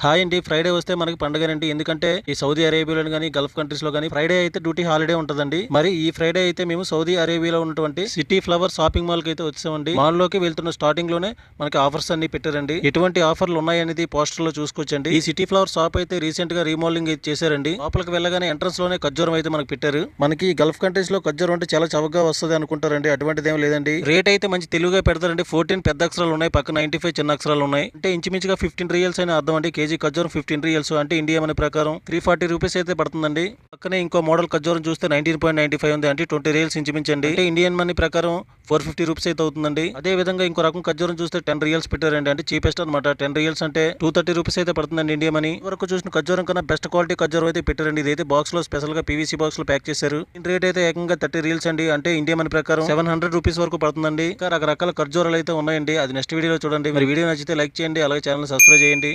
Hi అండి Friday వస్తే మనకి పండుగనండి ఎందుకంటే ఈ సౌదీ అరేబియాలో కానీ గల్ఫ్ కంట్రీస్లో కానీ ఫ్రైడే అయితే డ్యూటీ హాలిడే ఉంటుందండి. మరి ఈ ఫ్రైడే అయితే మేము సౌదీ అరేబియాలో ఉన్నటువంటి సిటీ ఫ్లవర్ షాపింగ్ మాల్కి అయితే వచ్చామండి. మాల్లోకి వెళ్తున్న స్టార్టింగ్లోనే మనకి ఆఫర్స్ అన్ని పెట్టారండి. ఎటువంటి ఆఫర్లు ఉన్నాయనేది పోస్టర్లో చూసుకోవచ్చండి. ఈ సిటీ ఫ్లవర్ షాప్ అయితే రీసెంట్గా రీమోడలింగ్ చేశారండి. లోపలికి వెళ్ళగానే ఎంట్రన్స్లోనే ఖర్జూరం అయితే మనకి పెట్టారు. మనకి గల్ఫ్ కంట్రీస్లో ఖర్జూరం అంటే చాలా చవకగా వస్తుంది అనుకుంటారండి. అటువంటిది ఏం లేదండి. రేట్ అయితే మంచి తెలుగుగా పెడతారండి. ఫోర్టీన్ పెద్ద అక్షరాలు ఉన్నాయి. పక్క నైన్టీ ఫైవ్ చిన్న అక్షరాలు ఉన్నాయి. అంటే ఇంచుమించుగా ఫిఫ్టీన్ రియల్స్ అని అర్థం అండి. కేజీ ఖర్జూరం ఫిఫ్టీన్ రియల్స్ అంటే ఇండియా మన ప్రకారం త్రీ ఫార్టీ రూపీస్ అయితే పడుతుందండి. పక్కనే ఇంకో మోడల్ ఖర్జూరం చూస్తే నైన్టీన్ పాయింట్ నైన్టీ ఫైవ్ ఉంది. అంటే ట్వంటీ రియల్స్ ఇంచుమించండి. అంటే ఇండియన్ మనీ ప్రకారం ఫోర్ ఫిఫ్టీ రూపీస్ అయితే అవుతుందండి. అదే విధంగా ఇంకో రకం ఖర్జూరం చూస్తే టెన్ రియల్స్ పెట్టారండి. అంటే చీపెస్ట్ అనమాట టెన్ రియల్స్ అంటే టూ థర్టీ రూపీస్ అయితే పడుతుందండి ఇండియా మనీ. వరకు చూసిన ఖర్జూరం కన్నా బెస్ట్ క్వాలిటీ ఖర్జూరం అయితే పెట్టారండి. ఇదైతే బాక్స్లో స్పెషల్గా పీవీసీ బాక్స్లో ప్యాక్ చేశారు. దీని రేట్ అయితే ఏకంగా థర్టీ రియల్స్ అండి. అంటే ఇండియా మనీ ప్రకారం సెవెన్ హండ్రెడ్ రూపీస్ వరకు పడుతుందండి. ఇంకా రకరకాల ఖర్జూరాలు అయితే ఉన్నాయండి. అది నెక్స్ట్ వీడియోలో చూడండి. మరి వీడియో నచ్చితే లైక్ చేయండి. అలాగే ఛానల్ సబ్స్క్రైబ్ చేయండి.